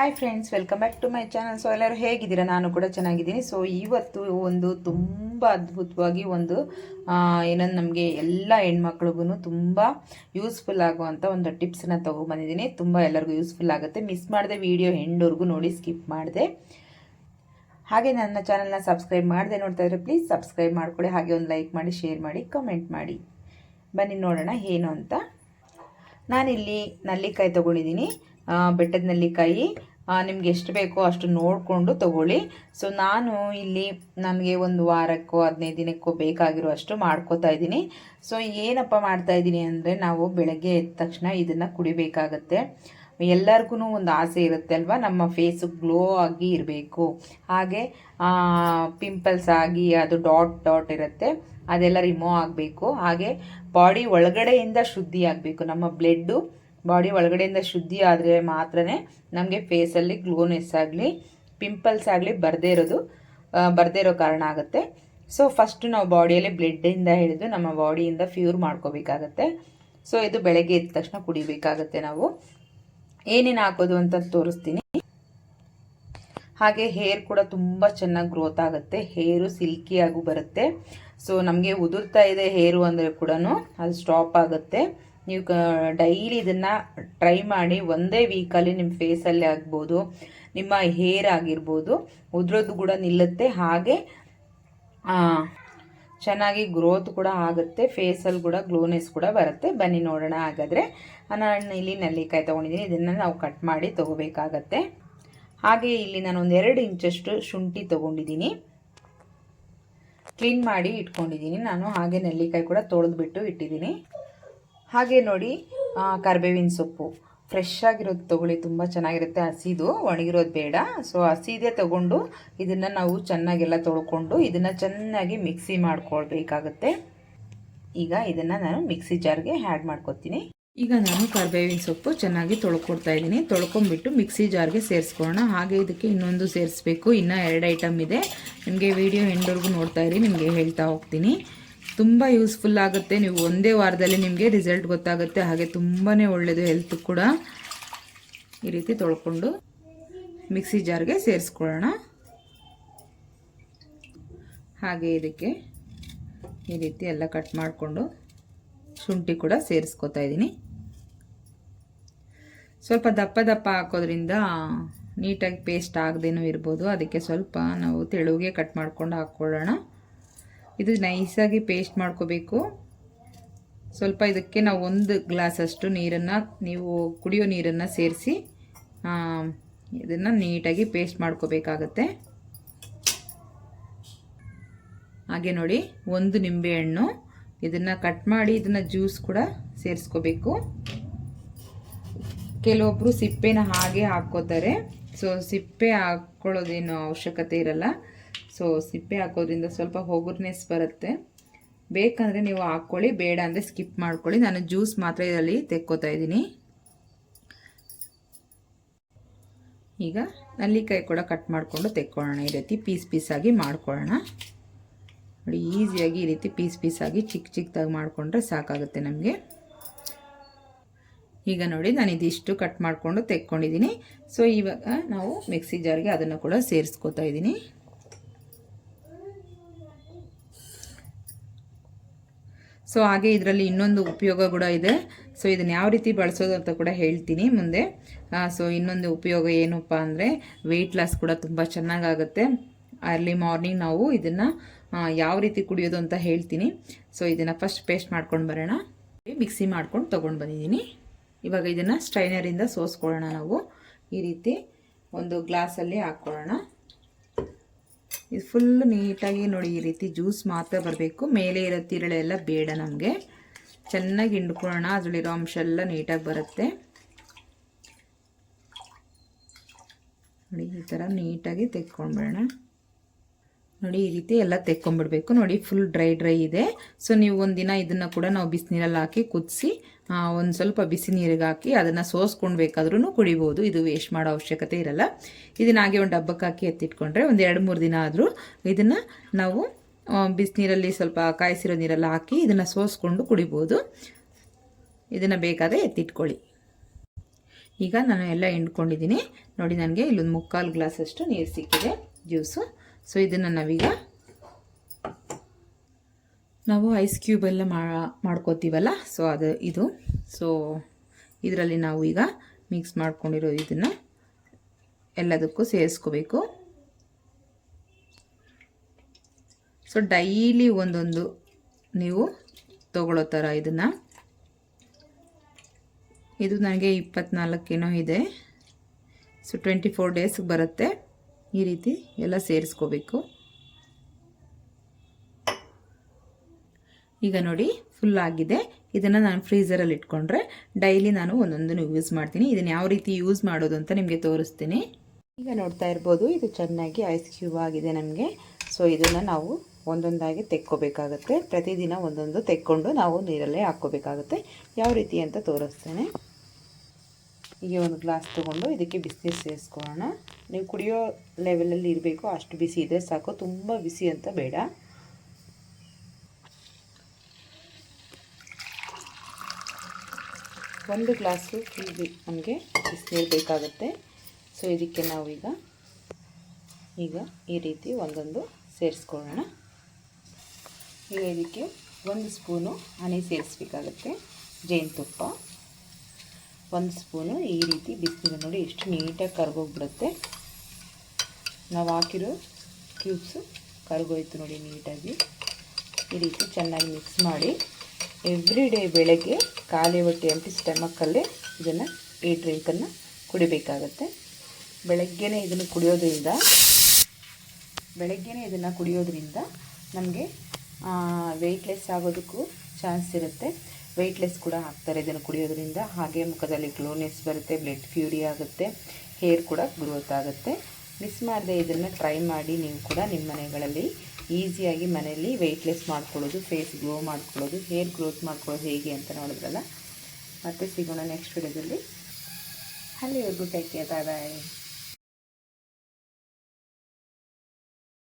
Hi friends welcome back to my channel so ಎಲ್ಲರೂ ಹೇಗಿದ್ದೀರಾ? ನಾನು ಕೂಡ ಚೆನ್ನಾಗಿದ್ದೀನಿ. ಸೊ ಇವತ್ತು ಒಂದು ತುಂಬ ಅದ್ಭುತವಾಗಿ ಒಂದು ಏನಂದ್ರೆ ನಮಗೆ ಎಲ್ಲ ಹೆಣ್ಮಕ್ಳಿಗೂ ತುಂಬ ಯೂಸ್ಫುಲ್ ಆಗುವಂಥ ಒಂದು ಟಿಪ್ಸನ್ನ ತೊಗೊಬಂದಿದ್ದೀನಿ. ತುಂಬ ಎಲ್ಲರಿಗೂ ಯೂಸ್ಫುಲ್ ಆಗುತ್ತೆ. ಮಿಸ್ ಮಾಡಿದೆ ವಿಡಿಯೋ ಎಂಡ್ವರೆಗೂ ನೋಡಿ ಸ್ಕಿಪ್ ಮಾಡಿದೆ. ಹಾಗೆ ನನ್ನ ಚಾನಲ್ನ ಸಬ್ಸ್ಕ್ರೈಬ್ ಮಾಡಿದೆ ನೋಡ್ತಾ ಇದ್ರೆ ಪ್ಲೀಸ್ ಸಬ್ಸ್ಕ್ರೈಬ್ ಮಾಡ್ಕೊಳ್ಳಿ ಹಾಗೆ ಒಂದು ಲೈಕ್ ಮಾಡಿ ಶೇರ್ ಮಾಡಿ ಕಮೆಂಟ್ ಮಾಡಿ. ಬನ್ನಿ ನೋಡೋಣ ಏನು ಅಂತ. ನಾನಿಲ್ಲಿ ನಲ್ಲಿಕಾಯಿ ತೊಗೊಂಡಿದ್ದೀನಿ. ಬೆಟ್ಟದ ನೆಲ್ಲಿಕಾಯಿ. ನಿಮ್ಗೆ ಎಷ್ಟು ಬೇಕೋ ಅಷ್ಟು ನೋಡಿಕೊಂಡು ತಗೊಳ್ಳಿ. ಸೊ ನಾನು ಇಲ್ಲಿ ನನಗೆ ಒಂದು ವಾರಕ್ಕೋ ಹದಿನೈದು ದಿನಕ್ಕೋ ಬೇಕಾಗಿರೋ ಅಷ್ಟು ಮಾಡ್ಕೋತಾ ಇದ್ದೀನಿ. ಸೊ ಏನಪ್ಪ ಮಾಡ್ತಾ ಇದ್ದೀನಿ ಅಂದರೆ ನಾವು ಬೆಳಗ್ಗೆ ಎದ್ದ ತಕ್ಷಣ ಇದನ್ನು ಕುಡಿಬೇಕಾಗತ್ತೆ. ಎಲ್ಲರಿಗೂ ಒಂದು ಆಸೆ ಇರುತ್ತೆ ಅಲ್ವಾ? ನಮ್ಮ ಫೇಸು ಗ್ಲೋ ಆಗಿ ಇರಬೇಕು. ಹಾಗೆ ಪಿಂಪಲ್ಸ್ ಆಗಿ ಅದು ಡಾಟ್ ಡಾಟ್ ಇರುತ್ತೆ. ಅದೆಲ್ಲ ರಿಮೂವ್ ಆಗಬೇಕು. ಹಾಗೆ ಬಾಡಿ ಒಳಗಡೆಯಿಂದ ಶುದ್ಧಿ ಆಗಬೇಕು ನಮ್ಮ ಬ್ಲಡ್ಡು ಬಾಡಿ ಒಳಗಡೆಯಿಂದ ಶುದ್ಧಿ ಆದರೆ ಮಾತ್ರನೇ ನಮಗೆ ಫೇಸಲ್ಲಿ ಗ್ಲೋನೆಸ್ ಆಗಲಿ ಪಿಂಪಲ್ಸ್ ಆಗಲಿ ಬರದೇ ಇರೋದು ಬರದೇ ಇರೋ ಕಾರಣ ಆಗುತ್ತೆ. ಸೊ ಫಸ್ಟು ನಾವು ಬಾಡಿಯಲ್ಲಿ ಬ್ಲಡ್ಡಿಂದ ಹಿಡಿದು ನಮ್ಮ ಬಾಡಿಯಿಂದ ಫ್ಯೂರ್ ಮಾಡ್ಕೋಬೇಕಾಗತ್ತೆ. ಸೊ ಇದು ಬೆಳಗ್ಗೆ ಎದ್ದ ತಕ್ಷಣ ಕುಡಿಬೇಕಾಗತ್ತೆ ನಾವು. ಏನೇನು ಹಾಕೋದು ಅಂತ ತೋರಿಸ್ತೀನಿ. ಹಾಗೆ ಹೇರ್ ಕೂಡ ತುಂಬ ಚೆನ್ನಾಗಿ ಗ್ರೋತ್ ಆಗುತ್ತೆ. ಹೇರು ಸಿಲ್ಕಿಯಾಗೂ ಬರುತ್ತೆ. ಸೊ ನಮಗೆ ಉದುರ್ತಾ ಇದೆ ಹೇರು ಅಂದರೆ ಕೂಡ ಅದು ಸ್ಟಾಪ್ ಆಗುತ್ತೆ. ನೀವು ಡೈಲಿ ಇದನ್ನು ಟ್ರೈ ಮಾಡಿ ಒಂದೇ ವೀಕಲ್ಲಿ ನಿಮ್ಮ ಫೇಸಲ್ಲಿ ಆಗ್ಬೋದು, ನಿಮ್ಮ ಹೇರ್ ಆಗಿರ್ಬೋದು, ಉದ್ರೋದು ಕೂಡ ನಿಲ್ಲುತ್ತೆ, ಹಾಗೆ ಚೆನ್ನಾಗಿ ಗ್ರೋತ್ ಕೂಡ ಆಗುತ್ತೆ ಫೇಸಲ್ಲಿ ಕೂಡ ಗ್ಲೋನೆಸ್ ಕೂಡ ಬರುತ್ತೆ. ಬನ್ನಿ ನೋಡೋಣ ಹಾಗಾದರೆ. ನಾನು ಇಲ್ಲಿ ನೆಲ್ಲಿಕಾಯಿ ತೊಗೊಂಡಿದ್ದೀನಿ. ಇದನ್ನು ನಾವು ಕಟ್ ಮಾಡಿ ತೊಗೋಬೇಕಾಗತ್ತೆ. ಹಾಗೆ ಇಲ್ಲಿ ನಾನು ಒಂದು ಎರಡು ಇಂಚಷ್ಟು ಶುಂಠಿ ತೊಗೊಂಡಿದ್ದೀನಿ. ಕ್ಲೀನ್ ಮಾಡಿ ಇಟ್ಕೊಂಡಿದ್ದೀನಿ. ನಾನು ಹಾಗೆ ನೆಲ್ಲಿಕಾಯಿ ಕೂಡ ತೊಳೆದ್ಬಿಟ್ಟು ಇಟ್ಟಿದ್ದೀನಿ. ಹಾಗೆ ನೋಡಿ ಕರ್ಬೇವಿನ ಸೊಪ್ಪು. ಫ್ರೆಶ್ ಆಗಿರೋದು ತೊಗೊಳ್ಳಿ, ತುಂಬ ಚೆನ್ನಾಗಿರುತ್ತೆ ಹಸಿದು. ಒಣಗಿರೋದು ಬೇಡ. ಸೊ ಹಸಿದೇ ತೊಗೊಂಡು ಇದನ್ನು ನಾವು ಚೆನ್ನಾಗೆಲ್ಲ ತೊಳ್ಕೊಂಡು ಇದನ್ನು ಚೆನ್ನಾಗಿ ಮಿಕ್ಸಿ ಮಾಡ್ಕೊಳ್ಬೇಕಾಗುತ್ತೆ. ಈಗ ಇದನ್ನು ನಾನು ಮಿಕ್ಸಿ ಜಾರ್ಗೆ ಆ್ಯಡ್ ಮಾಡ್ಕೊತೀನಿ. ಈಗ ನಾನು ಕರ್ಬೇವಿನ ಸೊಪ್ಪು ಚೆನ್ನಾಗಿ ತೊಳ್ಕೊಡ್ತಾ ಇದ್ದೀನಿ. ತೊಳ್ಕೊಂಬಿಟ್ಟು ಮಿಕ್ಸಿ ಜಾರ್ಗೆ ಸೇರಿಸ್ಕೊಳ್ಳೋಣ. ಹಾಗೆ ಇದಕ್ಕೆ ಇನ್ನೊಂದು ಸೇರಿಸ್ಬೇಕು. ಇನ್ನೂ ಎರಡು ಐಟಮ್ ಇದೆ. ನಿಮಗೆ ವಿಡಿಯೋ ಎಂಡ್ವರೆಗೂ ನೋಡ್ತಾ ಇರಿ, ನಿಮಗೆ ಹೇಳ್ತಾ ಹೋಗ್ತೀನಿ. ತುಂಬ ಯೂಸ್ಫುಲ್ ಆಗುತ್ತೆ. ನೀವು ಒಂದೇ ವಾರದಲ್ಲಿ ನಿಮಗೆ ರಿಸಲ್ಟ್ ಗೊತ್ತಾಗುತ್ತೆ. ಹಾಗೆ ತುಂಬಾ ಒಳ್ಳೆಯದು ಹೆಲ್ತ್ ಕೂಡ. ಈ ರೀತಿ ತೊಳ್ಕೊಂಡು ಮಿಕ್ಸಿ ಜಾರ್ಗೆ ಸೇರಿಸ್ಕೊಳ್ಳೋಣ. ಹಾಗೆ ಇದಕ್ಕೆ ಈ ರೀತಿ ಎಲ್ಲ ಕಟ್ ಮಾಡಿಕೊಂಡು ಶುಂಠಿ ಕೂಡ ಸೇರಿಸ್ಕೊತಾ ಇದ್ದೀನಿ. ಸ್ವಲ್ಪ ದಪ್ಪ ದಪ್ಪ ಹಾಕೋದ್ರಿಂದ ನೀಟಾಗಿ ಪೇಸ್ಟ್ ಆಗದೇನೂ ಇರ್ಬೋದು. ಅದಕ್ಕೆ ಸ್ವಲ್ಪ ನಾವು ತೆಳುವಿಗೆ ಕಟ್ ಮಾಡ್ಕೊಂಡು ಹಾಕ್ಕೊಳ್ಳೋಣ. ಇದು ನೈಸಾಗಿ ಪೇಸ್ಟ್ ಮಾಡ್ಕೋಬೇಕು. ಸ್ವಲ್ಪ ಇದಕ್ಕೆ ನಾವು ಒಂದು ಗ್ಲಾಸಷ್ಟು ನೀರನ್ನು, ನೀವು ಕುಡಿಯೋ ನೀರನ್ನು ಸೇರಿಸಿ ಇದನ್ನು ನೀಟಾಗಿ ಪೇಸ್ಟ್ ಮಾಡ್ಕೋಬೇಕಾಗತ್ತೆ. ಹಾಗೆ ನೋಡಿ, ಒಂದು ನಿಂಬೆಹಣ್ಣು ಇದನ್ನು ಕಟ್ ಮಾಡಿ ಇದನ್ನು ಜ್ಯೂಸ್ ಕೂಡ ಸೇರಿಸ್ಕೋಬೇಕು. ಕೆಲವೊಬ್ಬರು ಸಿಪ್ಪೆನ ಹಾಗೆ ಹಾಕ್ಕೋತಾರೆ. ಸೊ, ಸಿಪ್ಪೆ ಹಾಕ್ಕೊಳ್ಳೋದೇನು ಅವಶ್ಯಕತೆ ಇರಲ್ಲ. ಸೊ ಸಿಪ್ಪೆ ಹಾಕೋದ್ರಿಂದ ಸ್ವಲ್ಪ ಹೊಗುರ್ನೆಸ್ ಬರುತ್ತೆ. ಬೇಕಂದರೆ ನೀವು ಹಾಕ್ಕೊಳ್ಳಿ ಬೇಡ ಅಂದರೆ ಸ್ಕಿಪ್ ಮಾಡ್ಕೊಳ್ಳಿ. ನಾನು ಜ್ಯೂಸ್ ಮಾತ್ರ ಇದರಲ್ಲಿ ತೆಕ್ಕೋತಾ ಇದ್ದೀನಿ. ಈಗ ನಲ್ಲಿಕಾಯಿ ಕೂಡ ಕಟ್ ಮಾಡಿಕೊಂಡು ತೆಕ್ಕೊಳ್ಳೋಣ. ಈ ರೀತಿ ಪೀಸ್ ಪೀಸಾಗಿ ಮಾಡ್ಕೊಳ್ಳೋಣ. ನೋಡಿ, ಈಸಿಯಾಗಿ ಈ ರೀತಿ ಪೀಸ್ ಪೀಸಾಗಿ ಚಿಕ್ಕ ಚಿಕ್ಕದಾಗಿ ಮಾಡಿಕೊಂಡ್ರೆ ಸಾಕಾಗುತ್ತೆ ನಮಗೆ. ಈಗ ನೋಡಿ, ನಾನು ಇದಿಷ್ಟು ಕಟ್ ಮಾಡಿಕೊಂಡು ತೆಕ್ಕೊಂಡಿದ್ದೀನಿ. ಸೊ, ಇವಾಗ ನಾವು ಮಿಕ್ಸಿ ಜಾರ್ಗೆ ಅದನ್ನು ಕೂಡ ಸೇರಿಸ್ಕೋತಾ ಇದ್ದೀನಿ. ಸೊ ಹಾಗೆ ಇದರಲ್ಲಿ ಇನ್ನೊಂದು ಉಪಯೋಗ ಕೂಡ ಇದೆ. ಸೊ ಇದನ್ನು ಯಾವ ರೀತಿ ಬಳಸೋದು ಅಂತ ಕೂಡ ಹೇಳ್ತೀನಿ ಮುಂದೆ. ಸೊ ಇನ್ನೊಂದು ಉಪಯೋಗ ಏನಪ್ಪ ಅಂದರೆ ವೆಯ್ಟ್ ಲಾಸ್ ಕೂಡ ತುಂಬ ಚೆನ್ನಾಗಾಗುತ್ತೆ. ಅರ್ಲಿ ಮಾರ್ನಿಂಗ್ ನಾವು ಇದನ್ನು ಯಾವ ರೀತಿ ಕುಡಿಯೋದು ಅಂತ ಹೇಳ್ತೀನಿ. ಸೊ ಇದನ್ನು ಫಸ್ಟ್ ಪೇಸ್ಟ್ ಮಾಡ್ಕೊಂಡು ಬರೋಣ. ಮಿಕ್ಸಿ ಮಾಡ್ಕೊಂಡು ತೊಗೊಂಡು ಬಂದಿದ್ದೀನಿ. ಇವಾಗ ಇದನ್ನು ಸ್ಟ್ರೈನರಿಂದ ಸೋಸ್ಕೊಳ್ಳೋಣ ನಾವು. ಈ ರೀತಿ ಒಂದು ಗ್ಲಾಸಲ್ಲಿ ಹಾಕ್ಕೊಳ್ಳೋಣ ಇದು ಫುಲ್ ನೀಟಾಗಿ ನೋಡಿ, ಈ ರೀತಿ ಜ್ಯೂಸ್ ಮಾತ್ರ ಬರಬೇಕು. ಮೇಲೆ ಇರೋ ತಿರುಳೆಲ್ಲ ಬೇಡ ನಮಗೆ. ಚೆನ್ನಾಗಿ ಹಿಂಡ್ಕೊಳ್ಳೋಣ, ಅದರಲ್ಲಿರೋ ಅಂಶ ಎಲ್ಲ ನೀಟಾಗಿ ಬರುತ್ತೆ. ನೋಡಿ, ಈ ಥರ ನೀಟಾಗಿ ತೆಕ್ಕೊಂಡ್ಬಿಡೋಣ. ನೋಡಿ, ಈ ರೀತಿ ಎಲ್ಲ ತೆಕ್ಕೊಂಬಿಡ್ಬೇಕು. ನೋಡಿ ಫುಲ್ ಡ್ರೈ ಡ್ರೈ ಇದೆ. ಸೊ ನೀವು ಒಂದಿನ ಇದನ್ನು ಕೂಡ ನಾವು ಬಿಸಿನೀರಲ್ಲಿ ಹಾಕಿ ಕುದಿಸಿ ಒಂದು ಸ್ವಲ್ಪ ಬಿಸಿ ನೀರಿಗೆ ಹಾಕಿ ಅದನ್ನು ಸೋಸ್ಕೊಂಡು ಬೇಕಾದ್ರೂ ಕುಡಿಬೋದು. ಇದು ವೇಸ್ಟ್ ಮಾಡೋ ಅವಶ್ಯಕತೆ ಇರಲ್ಲ. ಇದನ್ನ ಹಾಗೆ ಒಂದು ಡಬ್ಬಕ್ಕೆ ಹಾಕಿ ಎತ್ತಿಟ್ಕೊಂಡ್ರೆ ಒಂದು ಎರಡು, ಮೂರು ದಿನ ಆದರೂ ಇದನ್ನು ನಾವು ಬಿಸಿನೀರಲ್ಲಿ ಸ್ವಲ್ಪ ಕಾಯಿಸಿರೋ ನೀರೆಲ್ಲ ಹಾಕಿ ಇದನ್ನು ಸೋಸ್ಕೊಂಡು ಕುಡಿಬೋದು. ಇದನ್ನು ಬೇಕಾದರೆ ಎತ್ತಿಟ್ಕೊಳ್ಳಿ. ಈಗ ನಾನು ಎಲ್ಲ ಹಿಂಡ್ಕೊಂಡಿದ್ದೀನಿ. ನೋಡಿ, ನನಗೆ ಇಲ್ಲೊಂದು ಮುಕ್ಕಾಲು ಗ್ಲಾಸಷ್ಟು ನೀರು ಸಿಕ್ಕಿದೆ. ಜ್ಯೂಸು. ಸೊ ಇದನ್ನು ನಾವೀಗ ನಾವು ಐಸ್ ಕ್ಯೂಬ್ ಎಲ್ಲ ಮಾಡ್ಕೋತೀವಲ್ಲ? ಸೊ ಅದು ಇದು. ಸೊ ಇದರಲ್ಲಿ ನಾವು ಈಗ ಮಿಕ್ಸ್ ಮಾಡ್ಕೊಂಡಿರೋ ಇದನ್ನು ಎಲ್ಲದಕ್ಕೂ ಸೇರಿಸ್ಕೋಬೇಕು. ಸೊ ಡೈಲಿ ಒಂದೊಂದು ನೀವು ತಗೊಳ್ಳೋ ಥರ ಇದನ್ನು. ಇದು ನನಗೆ ಇಪ್ಪತ್ನಾಲ್ಕೇನೋ ಇದೆ. ಸೊ ಟ್ವೆಂಟಿ ಫೋರ್ ಡೇಸ್ಗೆ ಬರುತ್ತೆ. ಈ ರೀತಿ ಎಲ್ಲ ಸೇರಿಸ್ಕೋಬೇಕು. ಈಗ ನೋಡಿ ಫುಲ್ ಆಗಿದೆ. ಇದನ್ನು ನಾನು ಫ್ರೀಸರಲ್ಲಿ ಇಟ್ಕೊಂಡ್ರೆ ಡೈಲಿ ನಾನು ಒಂದೊಂದನ್ನು ಯೂಸ್ ಮಾಡ್ತೀನಿ. ಇದನ್ನು ಯಾವ ರೀತಿ ಯೂಸ್ ಮಾಡೋದು ಅಂತ ನಿಮಗೆ ತೋರಿಸ್ತೀನಿ. ಈಗ ನೋಡ್ತಾ ಇರ್ಬೋದು, ಇದು ಚೆನ್ನಾಗಿ ಐಸ್ ಕ್ಯೂಬ್ ಆಗಿದೆ ನಮಗೆ. ಸೊ ಇದನ್ನು ನಾವು ಒಂದೊಂದಾಗಿ ತೆಕ್ಕೋಬೇಕಾಗತ್ತೆ. ಪ್ರತಿದಿನ ಒಂದೊಂದು ತೆಕ್ಕೊಂಡು ನಾವು ನೀರಲ್ಲೇ ಹಾಕ್ಕೋಬೇಕಾಗುತ್ತೆ. ಯಾವ ರೀತಿ ಅಂತ ತೋರಿಸ್ತೇನೆ. ಹೀಗೆ ಒಂದು ಗ್ಲಾಸ್ ತೊಗೊಂಡು ಇದಕ್ಕೆ ಬಿಸಿನೀರು ಸೇರಿಸ್ಕೊಳ್ಳೋಣ. ನೀವು ಕುಡಿಯೋ ಲೆವೆಲಲ್ಲಿ ಇರಬೇಕು, ಅಷ್ಟು ಬಿಸಿ ಇದ್ದರೆ ಸಾಕು. ತುಂಬ ಬಿಸಿ ಅಂತ ಬೇಡ. ಒಂದು ಗ್ಲಾಸು ಫುಲ್ ನಮಗೆ ಬಿಸಿನೀರು ಬೇಕಾಗುತ್ತೆ. ಸೊ, ಇದಕ್ಕೆ ನಾವೀಗ ಈಗ ಈ ರೀತಿ ಒಂದೊಂದು ಸೇರಿಸ್ಕೊಳ್ಳೋಣ. ಈಗ ಇದಕ್ಕೆ ಒಂದು ಸ್ಪೂನು ಹನಿ ಸೇರಿಸ್ಬೇಕಾಗತ್ತೆ. ಜೇನುತುಪ್ಪ. ಒಂದು ಸ್ಪೂನು ಈ ರೀತಿ ಬಿಸಿನೀರು ನೋಡಿ ಎಷ್ಟು ನೀಟಾಗಿ ಕರ್ಗೋಗ್ಬಿಡುತ್ತೆ. ನಾವು ಹಾಕಿರೋ ಕ್ಯೂಬ್ಸು ಕರ್ಗೋಯ್ತು ನೋಡಿ ನೀಟಾಗಿ. ಈ ರೀತಿ ಚೆನ್ನಾಗಿ ಮಿಕ್ಸ್ ಮಾಡಿ ಎವ್ರಿ ಡೇ ಬೆಳಗ್ಗೆ ಖಾಲಿ ಹೊಟ್ಟೆ ಎಂಟಿ ಸ್ಟಮಕ್ಕಲ್ಲೇ ಇದನ್ನು ಈ ಡ್ರಿಂಕನ್ನು ಕುಡಿಬೇಕಾಗತ್ತೆ. ಬೆಳಗ್ಗೆನೇ ಇದನ್ನು ಕುಡಿಯೋದ್ರಿಂದ, ಬೆಳಗ್ಗೆನೇ ಇದನ್ನು ಕುಡಿಯೋದ್ರಿಂದ ನಮಗೆ ವೆಯ್ಟ್ಲೆಸ್ ಆಗೋದಕ್ಕೂ ಚಾನ್ಸ್ ಇರುತ್ತೆ. ವೆಯ್ಟ್ಲೆಸ್ ಕೂಡ ಆಗ್ತಾರೆ ಇದನ್ನು ಕುಡಿಯೋದ್ರಿಂದ. ಹಾಗೆ ಮುಖದಲ್ಲಿ ಗ್ಲೋನೆಸ್ ಬರುತ್ತೆ ಬ್ಲಡ್ ಫ್ಯೂರಿ ಆಗುತ್ತೆ ಹೇರ್ ಕೂಡ ಗ್ರೋತ್ ಆಗುತ್ತೆ. ಮಿಸ್ ಮಾಡದೆ ಇದನ್ನು ಟ್ರೈ ಮಾಡಿ ನೀವು ಕೂಡ ನಿಮ್ಮ ಮನೆಗಳಲ್ಲಿ ಈಸಿಯಾಗಿ ಮನೆಯಲ್ಲಿ ವೆಯ್ಟ್ಲೆಸ್ ಮಾಡ್ಕೊಳ್ಳೋದು ಫೇಸ್ ಗ್ಲೋ ಮಾಡ್ಕೊಳ್ಳೋದು ಹೇರ್ ಗ್ರೋತ್ ಮಾಡ್ಕೊಳ್ಳೋದು ಹೇಗೆ ಅಂತ ನೋಡಿದ್ರಲ್ಲ. ಮತ್ತೆ ಸಿಗೋಣ ನೆಕ್ಸ್ಟ್ ವಿಡಿಯೋದಲ್ಲಿ ಅಲ್ಲಿವರೆಗೂ ಟೇಕ್ ಬಾಯ್ ಬಾಯ್